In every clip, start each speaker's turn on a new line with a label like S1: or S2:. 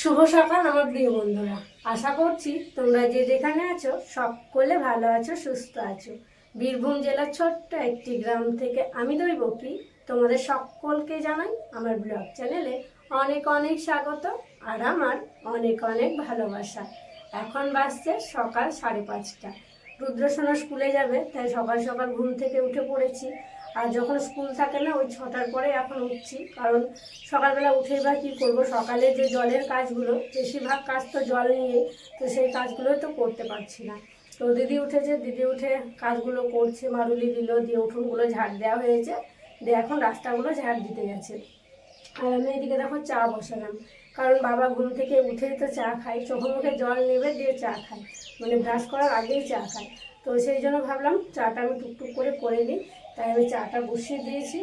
S1: শুভ সকাল, আমার প্রিয় বন্ধুরা। আশা করছি তোমরা যে যেখানে আছো, সকলে ভালো আছো, সুস্থ আছো। বীরভূম জেলার ছোট্ট একটি গ্রাম থেকে আমি দৈবকী। তোমাদের সকলকে জানাই আমার ব্লগ চ্যানেলে অনেক অনেক স্বাগত আর আমার অনেক অনেক ভালোবাসা। এখন বাজছে সকাল সাড়ে পাঁচটা। রুদ্রসোনা স্কুলে যাবে, তাই সকাল সকাল ঘুম থেকে উঠে পড়েছি। আর যখন স্কুল থাকে না, ওই ছটার পরে এখন উঠছি। কারণ সকালবেলা উঠে বা কী করব? সকালে যে জলের কাজগুলো, বেশিরভাগ কাজ তো জল নিয়ে তো সেই কাজগুলো তো করতে পারছি না। তো দিদি উঠেছে, দিদি উঠে কাজগুলো করছে, মারুলি দিল, দিয়ে উঠোনগুলো ঝাড় দেওয়া হয়েছে। দিয়ে এখন রাস্তাগুলো ঝাড় দিতে গেছে। আর আমি এদিকে দেখো চা বসালাম। কারণ বাবা ঘুম থেকে উঠেই তো চা খাই চোখে মুখে জল নেবে, দিয়ে চা খাই মানে ব্রাশ করার আগেই চা খাই তো সেই জন্য ভাবলাম চাটা আমি টুকটুক করে করে নিই। তাই আমি চাটা বসিয়ে দিয়েছি।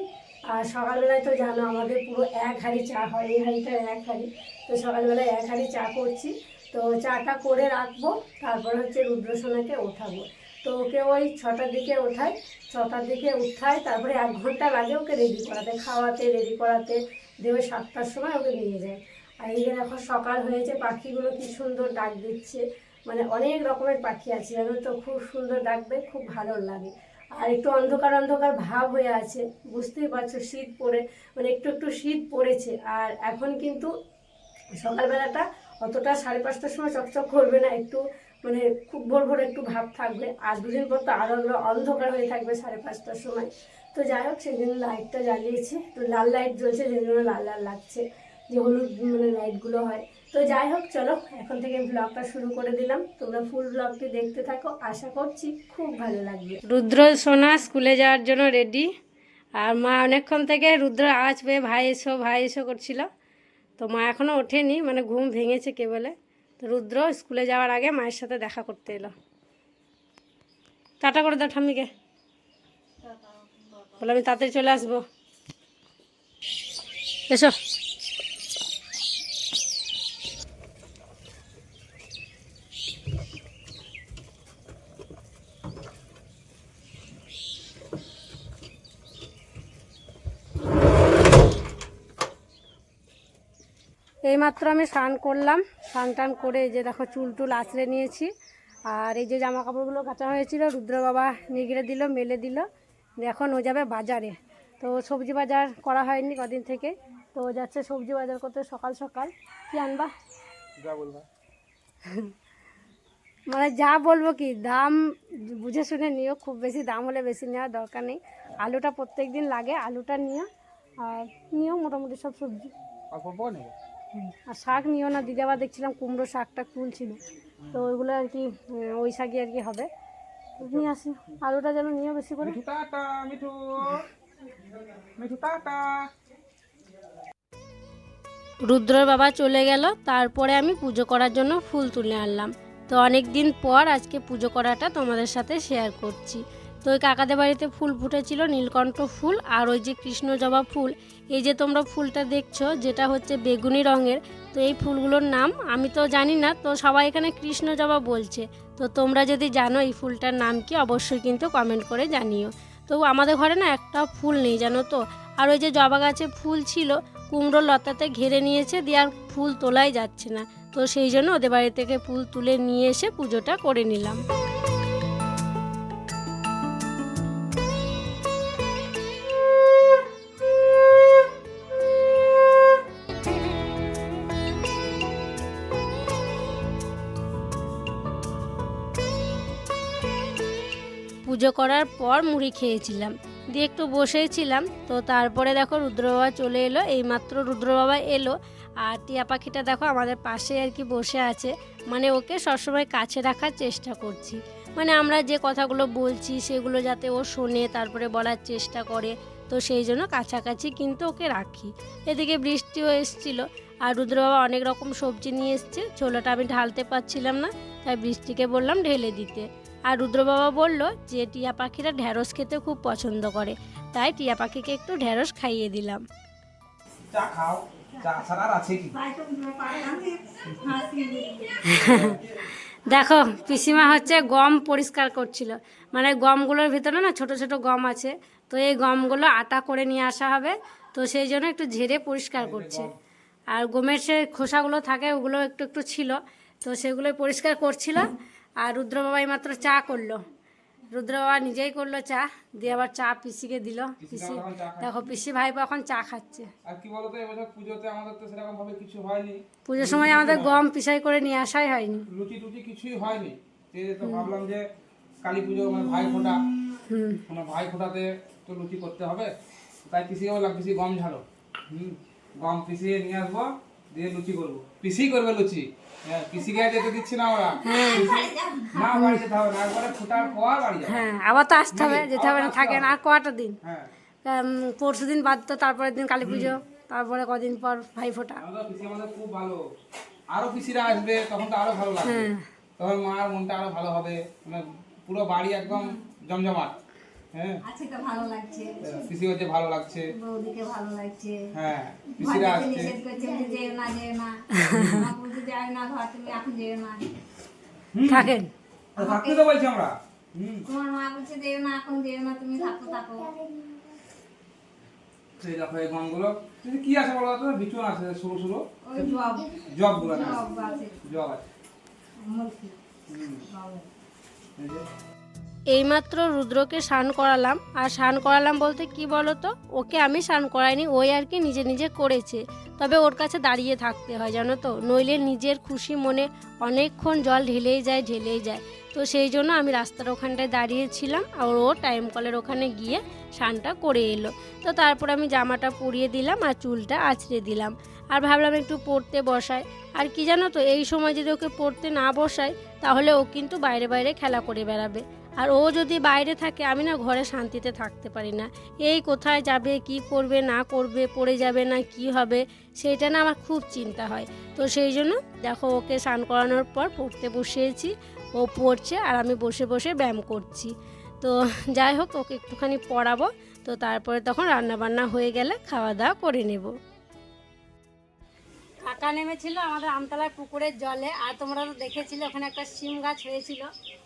S1: আর সকালবেলায় তো জানো আমাদের পুরো এক হাঁড়ি চা হয়, এই হাঁড়িটা এক হাঁড়ি। তো সকালবেলায় এক হাঁড়ি চা করছি। তো চাটা করে রাখব, তারপর হচ্ছে রুদ্রসোনাকে ওঠাবো। তো ওকে ওই ছটার দিকে ওঠাই, ছটার দিকে উঠাই, তারপরে এক ঘণ্টা লাগে ওকে রেডি করাতে, খাওয়াতে রেডি করাতে। দেবে সাতটার সময় ওকে নিয়ে যায়। আর এই যে দেখো সকাল হয়েছে, পাখিগুলো কি সুন্দর ডাক দিচ্ছে। মানে অনেক রকমের পাখি আছে, জানো তো? খুব সুন্দর ডাকবে, খুব ভালো লাগে। আর একটু অন্ধকার অন্ধকার ভাব হয়ে আছে। বুঝতেই পারছ, শীত পড়ে মানে একটু একটু শীত পড়েছে। আর এখন কিন্তু সকালবেলাটা অতটা সাড়ে পাঁচটার সময় চকচক করবে না, একটু মানে খুব ভোর ভোর একটু ভাব থাকবে। আর দুদিন পর তো আরও আরও অন্ধকার হয়ে থাকবে সাড়ে পাঁচটার সময়। তো যাই হোক জন্য লাইটটা জ্বালিয়েছি। তো লাল লাইট জ্বলছে সেই জন্য লাল লাল লাগছে। যে হলুদ মানে লাইটগুলো হয়। তো যাই হোক, চলো, এখন থেকে ব্লগটা শুরু করে দিলাম। তোমরা ফুল ব্লগটি দেখতে থাকো। আশা করছি খুব ভালো লাগবে। রুদ্র, সোনা স্কুলে যাওয়ার জন্য রেডি আর মা অনেকক্ষণ থেকে রুদ্র আওয়াজ পেয়ে ভাই এসো ভাই এসো করছিল। তো মা এখনও ওঠেনি মানে ঘুম ভেঙেছে কে বলে তো রুদ্র স্কুলে যাওয়ার আগে মায়ের সাথে দেখা করতে এলো। টাটা করে দাও ঠাম্মিকে। বলে আমি তাড়াতাড়ি চলে আসব। এসো। এইমাত্র আমি স্নান করলাম। স্নান টান করে এই যে দেখো চুল টুল আঁচড়ে নিয়েছি। আর এই যে জামা কাপড়গুলো কাচা হয়েছিল রুদ্র বাবা নিগড়ে দিল মেলে দিল। এখন ও যাবে বাজারে। তো সবজি বাজার করা হয়নি কদিন থেকে। তো যাচ্ছে সবজি বাজার করতে সকাল সকাল। কি আনবা? মানে যা বলব কি দাম বুঝে শুনে নিও। খুব বেশি দাম হলে বেশি নেওয়ার দরকার নেই। আলুটা প্রত্যেক দিন লাগে আলুটা নিও। আর নিও মোটামুটি সব সবজি।
S2: অল্প নেবে।
S1: আর শাক নিও না দিদি আবার দেখছিলাম কুমড়ো শাকটা তুলছিল। তো ওইগুলো আর কি ওই শাকই আর কি হবে। নিয়ে আসি আলুটা যেন নিয়ে বেশি করে।
S2: মিঠু টাটা মিঠু। মিঠু টাটা।
S1: রুদ্রর বাবা চলে গেল তারপরে আমি পুজো করার জন্য ফুল তুলে আনলাম। তো অনেক দিন পর আজকে পুজো করাটা তোমাদের সাথে শেয়ার করছি। তো ওই কাকাদের বাড়িতে ফুল ফুটেছিল, নীলকণ্ঠ ফুল আর ওই যে কৃষ্ণ জবা ফুল। এই যে তোমরা ফুলটা দেখছ, যেটা হচ্ছে বেগুনি রঙের, তো এই ফুলগুলোর নাম আমি তো জানি না, তো সবাই এখানে কৃষ্ণ জবা বলছে। তো তোমরা যদি জানো এই ফুলটার নাম কি, অবশ্যই কিন্তু কমেন্ট করে জানিও। তো আমাদের ঘরে না একটা ফুল নেই, জানো তো? আর ওই যে জবা গাছে ফুল ছিল, কুমড়ো লতাতে ঘিরে নিয়েছে, দিয়ে আর ফুল তোলাই যাচ্ছে না। তো সেই জন্য ওদের বাড়ি থেকে ফুল তুলে নিয়ে এসে পুজোটা করে নিলাম। পুজো করার পর মুড়ি খেয়েছিলাম। দিয়ে একটু বসেছিলাম তো তারপরে দেখো রুদ্র বাবা চলে এলো, এইমাত্র রুদ্র বাবা এলো, আর টিয়া পাখিটা দেখো আমাদের পাশে আর কি বসে আছে মানে ওকে সবসময় কাছে রাখার চেষ্টা করছি। মানে আমরা যে কথাগুলো বলছি সেগুলো যাতে ও শোনে, তারপরে বলার চেষ্টা করে, তো সেই জন্য কাছাকাছি কিন্তু ওকে রাখি। এদিকে বৃষ্টিও এসছিল, আর রুদ্র বাবা অনেক রকম সবজি নিয়ে এসছে, ছোলাটা আমি ঢালতে পারছিলাম না, তাই বৃষ্টিকে বললাম ঢেলে দিতে। আর রুদ্র বাবা বলল যে টিয়া পাখিরা ঢ্যাঁড়স খেতে খুব পছন্দ করে। তাই টিয়া পাখিকে একটু ঢ্যাঁড়স খাইয়ে দিলাম।
S2: চা খাও।
S1: দেখো পিসিমা হচ্ছে গম পরিষ্কার করছিল। মানে গমগুলোর ভিতরে না ছোট ছোট গম আছে। তো এই গমগুলো আটা করে নিয়ে আসা হবে। তো সেই জন্য একটু ঝেড়ে পরিষ্কার করছে। আর গমের সে খোসাগুলো থাকে ওগুলো একটু একটু ছিল। তো সেগুলো পরিষ্কার করছিল আর রুদ্র বাবাই মাত্র চা করল। রুদ্র বাবা নিজেই করল চা দিয়ে আবার চা পিসিকে দিল। পিসি। দেখো পিসি ভাইপো এখন চা খাচ্ছে।
S3: আর কি বলতো এবছর পুজোতে আমাদের তো সেরকম ভাবে কিছু হয়নি।
S1: পুজোর সময় আমাদের গম পিসাই করে নিয়ে আসাই হয়নি।
S3: লুচি টুচি কিছুই হয়নি। তো ভাবলাম যে কালী পুজো মানে ভাই ফোঁটা।
S1: হুম।
S3: ভাই ফোঁটাতে তো লুচি করতে হবে। তাই পিসিকে বললাম পিসি গম ঝাড়ো হুম। গম পিসিয়ে নিয়ে আসব দিয়ে লুচি করব। পিসি করবে লুচি। হ্যাঁ যাবে।
S1: হ্যাঁ আবার তো আসতে হবে যেতে হবে না থাকেন আর কটা দিন?
S3: হ্যাঁ।
S1: পরশু দিন বাদ তো তারপরের দিন কালী পুজো তারপরে কদিন পর ভাই ফোটা।
S3: খুব ভালো। আরও পিসিরা আসবে তখন তো আরও ভালো লাগবে।
S1: হ্যাঁ।
S3: তখন মার মনটা আরও ভালো হবে। মানে পুরো বাড়ি একদম জমজমাট। হ্যাঁ।
S4: আজকে ভালো লাগছে।
S3: পিসি হচ্ছে ভালো লাগছে।
S4: বৌদিকে ভালো লাগছে।
S3: হ্যাঁ পিসিরা আসছে।
S4: নিষেধ করছে যে যেও না যেও না। মা বলছে যাই না ঘর তুমি এখন যেও না।
S1: থাকেন।
S3: আর থাকতে তো বলছি আমরা।
S4: তোমার মা বলছে যেও না এখন যেও না তুমি থাকো থাকো।
S3: সেই দেখো এই গমগুলো কি আছে বলো তো? বিচুন আছে সরু সরু
S4: ওই জব। জবগুলো আছে।
S3: জব আছে।
S1: এইমাত্র রুদ্রকে স্নান করালাম। আর স্নান করালাম বলতে কি বলো তো ওকে আমি স্নান করাইনি, ওই আর কি নিজে নিজে করেছে। তবে ওর কাছে দাঁড়িয়ে থাকতে হয়, জানো তো? নইলে নিজের খুশি মনে অনেকক্ষণ জল ঢেলেই যায় ঢেলেই যায়। তো সেই জন্য আমি রাস্তার ওখানটায় দাঁড়িয়েছিলাম আর ও টাইম কলের ওখানে গিয়ে স্নানটা করে এলো। তো তারপর আমি জামাটা পরিয়ে দিলাম আর চুলটা আছড়ে দিলাম। আর ভাবলাম একটু পড়তে বসাই। আর কি জানো তো, এই সময় যদি ওকে পড়তে না বসায় তাহলে ও কিন্তু বাইরে বাইরে খেলা করে বেড়াবে। আর ও যদি বাইরে থাকে, আমি না ঘরে শান্তিতে থাকতে পারি না। এই কোথায় যাবে, কি করবে, না করবে, পড়ে যাবে না, কি হবে, সেটা না আমার খুব চিন্তা হয়। তো সেই জন্য দেখো, ওকে স্নান করানোর পর পড়তে বসিয়েছি, ও পড়ছে আর আমি বসে বসে ব্যায়াম করছি। তো যাই হোক, ওকে একটুখানি পড়াবো, তো তারপরে তখন রান্না বান্না হয়ে গেলে খাওয়া দাওয়া করে নেব। কাকা নেমেছিল আমাদের আমতলার পুকুরের জলে। আর তোমরা তো দেখেছিলে, ওখানে একটা সিম গাছ হয়েছিল।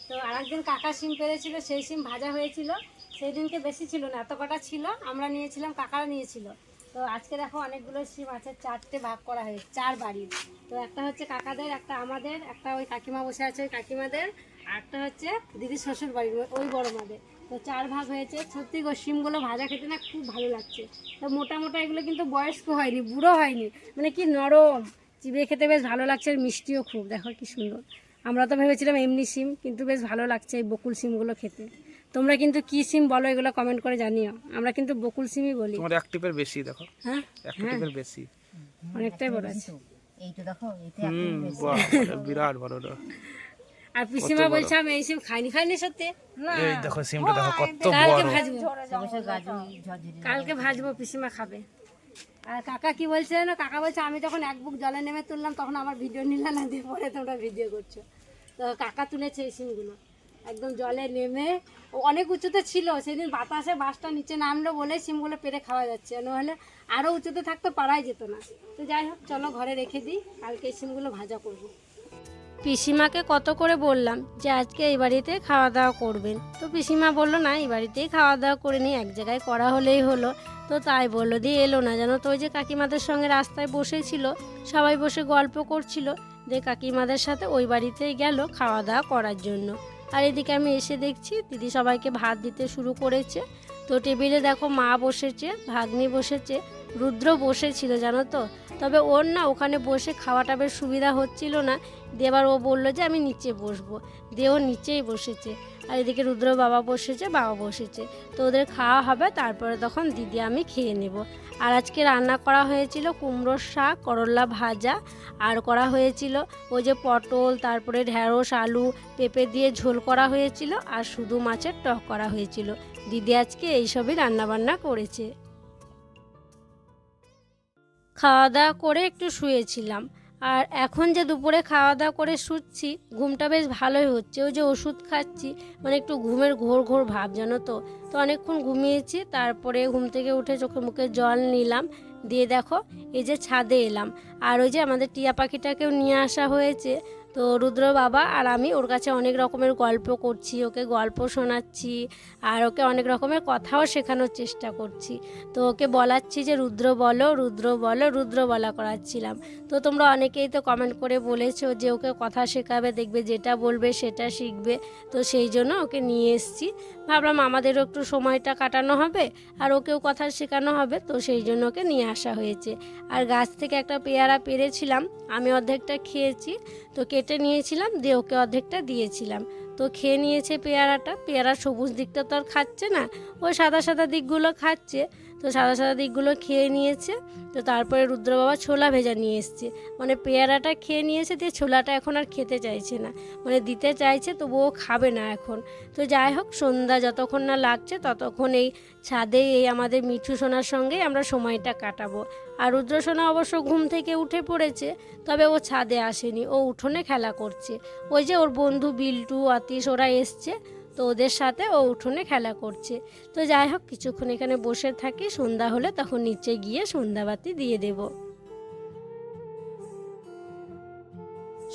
S1: তো আরেকদিন কাকা সিম পেরেছিল, সেই সিম ভাজা হয়েছিল। সেই দিনকে বেশি ছিল না, এত কটা ছিল, আমরা নিয়েছিলাম, কাকারা নিয়েছিল। তো আজকে দেখো অনেকগুলো সিম আছে, চারটে ভাগ করা হয়েছে, চার বাড়ির তো একটা হচ্ছে কাকাদের, একটা আমাদের, একটা ওই কাকিমা বসে আছে ওই কাকিমাদের, আর একটা হচ্ছে দিদি শ্বশুর বাড়ির ওই বড় মাদের। তো চার ভাগ হয়েছে। সত্যি গো সিমগুলো ভাজা খেতে না খুব ভালো লাগছে। তো মোটা মোটা এগুলো কিন্তু বয়স্ক হয়নি বুড়ো হয়নি। মানে কি নরম। চিবিয়ে খেতে বেশ ভালো লাগছে আর মিষ্টিও খুব। দেখো কি সুন্দর। আমরা তো ভেবেছিলাম এমনি সিম কিন্তু বেশ ভালো লাগছে এই বকুল সিমগুলো খেতে। তোমরা কিন্তু কি সিম বলো এগুলো কমেন্ট করে জানিও। আমরা কিন্তু বকুল সিমই বলি।
S3: তোমার অ্যাক্টিভের বেশি দেখো।
S1: হ্যাঁ?
S3: অ্যাক্টিভের বেশি।
S1: অনেকটাই বড় আছে।
S4: এইটা দেখো
S3: বাহ বিরাট বড়।
S1: আর পিসিমা বলছে আমি এই সিম খাইনি খাইনি সত্যি।
S3: এই দেখো সিমটা দেখো কত
S1: কালকে ভাজবো। কালকে ভাজবো পিসিমা খাবে। আর কাকা কি বলছে জানো? কাকা বলছে আমি যখন এক বুক জলে নেমে তুললাম তখন আমার ভিডিও নিলে না দিয়ে পরে তোমরা ভিডিও করছ। তো কাকা তুলেছে এই সিমগুলো। একদম জলে নেমে অনেক উঁচুতে ছিল সেদিন বাতাসে বাসটা নিচে নামলো বলে সিমগুলো পেরে খাওয়া যাচ্ছে। নাহলে আরও উঁচুতে থাকতো পারাই যেত না। তো যাই হোক চলো ঘরে রেখে দিই কালকে এই সিমগুলো ভাজা করব। পিসিমাকে কত করে বললাম যে আজকে এই বাড়িতে খাওয়া দাওয়া করবেন। তো পিসিমা বলল, না, এই বাড়িতেই খাওয়া দাওয়া করে নিই, এক জায়গায় করা হলেই হলো। তো তাই বলল, দিয়ে এলো না। জানো তো ওই যে কাকিমাদের সঙ্গে রাস্তায় বসেছিল, সবাই বসে গল্প করছিল, দিয়ে কাকিমাদের সাথে ওই বাড়িতেই গেল খাওয়া দাওয়া করার জন্য। আর এদিকে আমি এসে দেখছি, দিদি সবাইকে ভাত দিতে শুরু করেছে। তো টেবিলে দেখো মা বসেছে, ভাগ্নি বসেছে রুদ্র বসেছিল, জানো তো? তবে ওর না ওখানে বসে খাওয়াটা বেশ সুবিধা হচ্ছিল না। দিয়ে এবার ও বলল যে, আমি নিচে বসবো। দিয়ে ও নিচেই বসেছে। আর এদিকে রুদ্র বাবা বসেছে বাবা বসেছে। তো ওদের খাওয়া হবে, তারপরে তখন দিদি আমি খেয়ে নেব। আর আজকে রান্না করা হয়েছিল কুমড়োর শাক, করলা ভাজা। আর করা হয়েছিল ওই যে পটল, তারপরে ঢেঁড়স, আলু, পেঁপে দিয়ে ঝোল করা হয়েছিল। আর শুধু মাছের টক করা হয়েছিল। দিদি আজকে এইসবই রান্নাবান্না করেছে। খাওয়া দাওয়া করে একটু শুয়েছিলাম। আর এখন যে দুপুরে খাওয়া দাওয়া করে শুচ্ছি, ঘুমটা বেশ ভালোই হচ্ছে। ওই যে ওষুধ খাচ্ছি মানে একটু ঘুমের ঘোর ঘোর ভাব, জানো তো। তো অনেকক্ষণ ঘুমিয়েছি, তারপরে ঘুম থেকে উঠে চোখে মুখে জল নিলাম। দিয়ে দেখো, এই যে ছাদে এলাম। আর ওই যে আমাদের টিয়া পাখিটাকেও নিয়ে আসা হয়েছে। তো রুদ্র বাবা আর আমি ওর কাছে অনেক রকমের গল্প করছি, ওকে গল্প শোনাচ্ছি আর ওকে অনেক রকমের কথাও শেখানোর চেষ্টা করছি। তো ওকে বলাচ্ছি যে, রুদ্র বলো রুদ্র বলো, রুদ্র বলা করাচ্ছিলাম। তো তোমরা অনেকেই তো কমেন্ট করে বলেছ যে, ওকে কথা শেখাবে, দেখবে যেটা বলবে সেটা শিখবে। তো সেই জন্য ওকে নিয়ে এসেছি। ভাবলাম আমাদেরও একটু সময়টা কাটানো হবে আর ওকেও কথা শেখানো হবে, তো সেই জন্য ওকে নিয়ে আসা হয়েছে। আর গাছ থেকে একটা পেয়ারা পেরেছিলাম, আমি অর্ধেকটা খেয়েছি, তো কেটে নিয়েছিলাম, দিয়ে ওকে অর্ধেকটা দিয়েছিলাম। তো খেয়ে নিয়েছে পেয়ারাটা, পেয়ারা সবুজ দিকটা তো আর খাচ্ছে না, ওই সাদা সাদা দিকগুলো খাচ্ছে তো সাদা সাদা দিকগুলো খেয়ে নিয়েছে। তো তারপরে রুদ্র বাবা ছোলা ভেজা নিয়ে এসছে। মানে পেয়ারাটা খেয়ে নিয়েছে দিয়ে ছোলাটা এখন আর খেতে চাইছে না। মানে দিতে চাইছে তবুও খাবে না এখন। তো যাই হোক, সন্ধ্যা যতক্ষণ না লাগছে ততক্ষণ এই ছাদে এই আমাদের মিঠু সোনার সঙ্গেই আমরা সময়টা কাটাবো। আর রুদ্র সোনা অবশ্য ঘুম থেকে উঠে পড়েছে, তবে ও ছাদে আসেনি। ও উঠোনে খেলা করছে। ওই যে ওর বন্ধু বিল্টু, আতিশ, ওরা এসছে। তো ওদের সাথে ও উঠোনে খেলা করছে। তো যাই হোক, কিছুক্ষণ এখানে বসে থাকি, সন্ধ্যা হলে তখন নিচে গিয়ে সন্ধ্যাবাতি দিয়ে দেবো।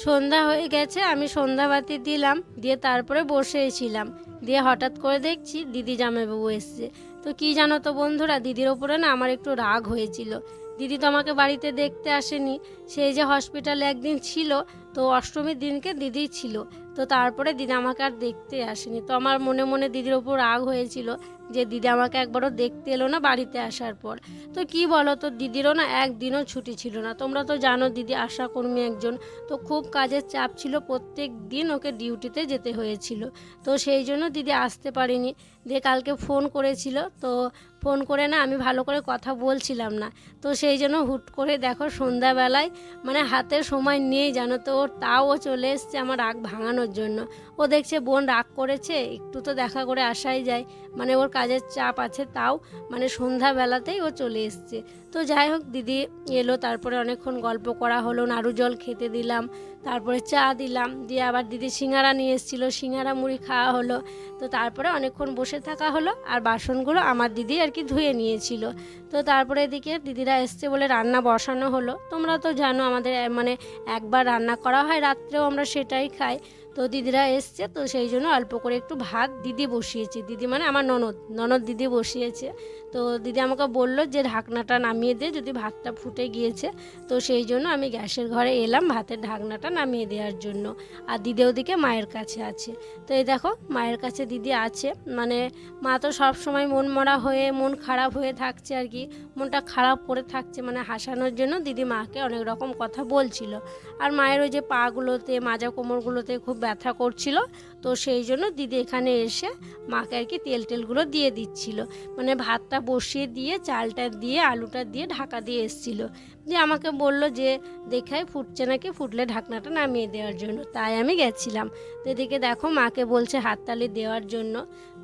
S1: সন্ধ্যা হয়ে গেছে, আমি সন্ধ্যাবাতি দিলাম, দিয়ে তারপরে বসেছিলাম দিয়ে হঠাৎ করে দেখছি দিদি জামাইবাবু এসছে। তো কি জানো তো বন্ধুরা, দিদির ওপরে না আমার একটু রাগ হয়েছিল। দিদি তো আমাকে বাড়িতে দেখতে আসেনি। সেই যে হসপিটালে একদিন ছিল, তো অষ্টমীর দিনকে দিদি ছিল। তো তারপরে দিদি আমাকে আর দেখতে আসেনি। তো আমার মনে মনে দিদির ওপর রাগ হয়েছিল যে দিদি আমাকে একবারও দেখতে এলো না বাড়িতে আসার পর। তো কি বলো তো, দিদিরও না একদিনও ছুটি ছিল না। তোমরা তো জানো দিদি আশাকর্মী একজন। তো খুব কাজের চাপ ছিল, প্রত্যেক দিন ওকে ডিউটিতে যেতে হয়েছিল। তো সেই জন্য দিদি আসতে পারেনি। দিয়ে কালকে ফোন করেছিল। তো ফোন করে না আমি ভালো করে কথা বলছিলাম না। তো সেই জন্য হুট করে দেখো সন্ধ্যাবেলায় মানে হাতে সময় নেই জানো তো তাও চলে এসছে, আমার রাগ ভাঙানোর জন্য। ও দেখছে বোন রাগ করেছে, একটু তো দেখা করে আসাই যায়। মানে ওর কাজের চাপ আছে তাও মানে সন্ধ্যাবেলাতেই ও চলে এসছে। তো যাই হোক, দিদি এলো, তারপরে অনেকক্ষণ গল্প করা হলো, নাড়ু জল খেতে দিলাম, তারপরে চা দিলাম, দিয়ে আবার দিদি সিঙ্গারা নিয়ে এসেছিল, সিঙ্গারা মুড়ি খাওয়া হলো। তো তারপরে অনেকক্ষণ বসে থাকা হলো, আর বাসনগুলো আমার দিদি আর কি ধুয়ে নিয়েছিল। তো তারপরে এদিকে দিদিরা এসছে বলে রান্না বসানো হলো। তোমরা তো জানো আমাদের মানে একবার রান্না করা হয়, রাত্রেও আমরা সেটাই খাই। তো দিদিরা এসছে, তো সেই জন্য অল্প করে একটু ভাত দিদি বসিয়েছে। দিদি মানে আমার ননদ ননদ দিদি বসিয়েছে। তো দিদি আমাকে বলল যে ঢাকনাটা নামিয়ে দে, যদি ভাতটা ফুটে গিয়েছে। তো সেই জন্য আমি গ্যাসের ঘরে এলাম ভাতের ঢাকনাটা নামিয়ে দেওয়ার জন্য। আর দিদি ওদিকে মায়ের কাছে আছে। তো এই দেখো, মায়ের কাছে দিদি আছে। মানে মা তো সব সময় মন মরা হয়ে, মন খারাপ হয়ে থাকছে আর কি। মনটা খারাপ করে থাকছে মানে হাসানোর জন্য দিদি মাকে অনেক রকম কথা বলছিল। আর মায়ের ওই যে পাগুলোতে, মাজা কোমরগুলোতে খুব ব্যথা করছিল, তো সেই জন্য দিদি এখানে এসে মাকে আর কি তেল টেলগুলো দিয়ে দিচ্ছিল। মানে ভাতটা বসিয়ে দিয়ে, চালটা দিয়ে, আলুটা দিয়ে ঢাকা দিয়ে এসছিল। দিয়ে আমাকে বলল যে দেখাই ফুটছে নাকি? ফুটলে ঢাকনাটা নামিয়ে দেওয়ার জন্য। তাই আমি গেছিলাম। তো এদিকে দেখো, মাকে বলছে হাততালি দেওয়ার জন্য।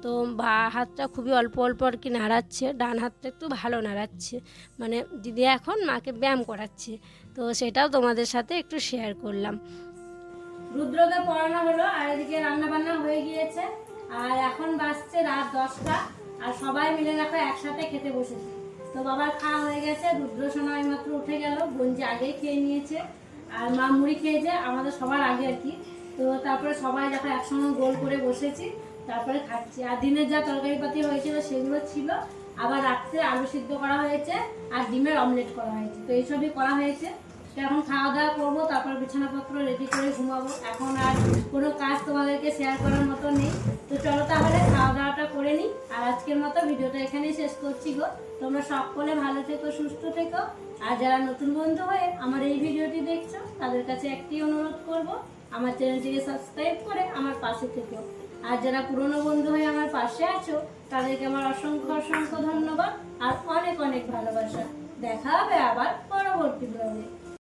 S1: তো বা, হাতটা খুবই অল্প অল্প আর কি নাড়াচ্ছে, ডান হাতটা একটু ভালো নাড়াচ্ছে। মানে দিদি এখন মাকে ব্যায়াম করাচ্ছে। তো সেটাও তোমাদের সাথে একটু শেয়ার করলাম। রুদ্রকে পড়ানো হলো, আর এদিকে রান্না বান্না হয়ে গিয়েছে। আর এখন বাজছে রাত দশটা, আর সবাই মিলে দেখো একসাথে খেতে বসেছি। তো বাবার খাওয়া হয়ে গেছে, রুদ্র সোনা মাত্র উঠে গেল, গঞ্জি আগেই খেয়ে নিয়েছে, আর মা মুড়ি খেয়েছে, আমাদের সবার আগে আর কি। তো তারপরে সবাই দেখো একসঙ্গে গোল করে বসেছি, তারপরে খাচ্ছি। আর দিনের যা তরকারি পাতি হয়েছিল সেগুলো ছিল, আবার রাত্রে আলু সিদ্ধ করা হয়েছে, আর ডিমের অমলেট করা হয়েছে। তো এইসবই করা হয়েছে। এখন খাওয়া দাওয়া করব, তারপর বিছানাপত্র রেডি করে ঘুমাবো। এখন আর কোনো কাজ তোমাদেরকে শেয়ার করার মতো নেই। তো চলো তাহলে খাওয়া দাওয়াটা করে নিই। আর আজকের মতো ভিডিওটা এখানেই শেষ করছি গো। তোমরা সকলে ভালো থেকো, সুস্থ থেকো। আর যারা নতুন বন্ধু হয়ে আমার এই ভিডিওটি দেখছ, তাদের কাছে একটি অনুরোধ করব, আমার চ্যানেলটিকে সাবস্ক্রাইব করে আমার পাশে থেকো। আর যারা পুরনো বন্ধু হয়ে আমার পাশে আছো, তাদেরকে আমার অসংখ্য অসংখ্য ধন্যবাদ। আর অনেক অনেক ভালোবাসা। দেখা হবে আবার পরবর্তী ব্লগে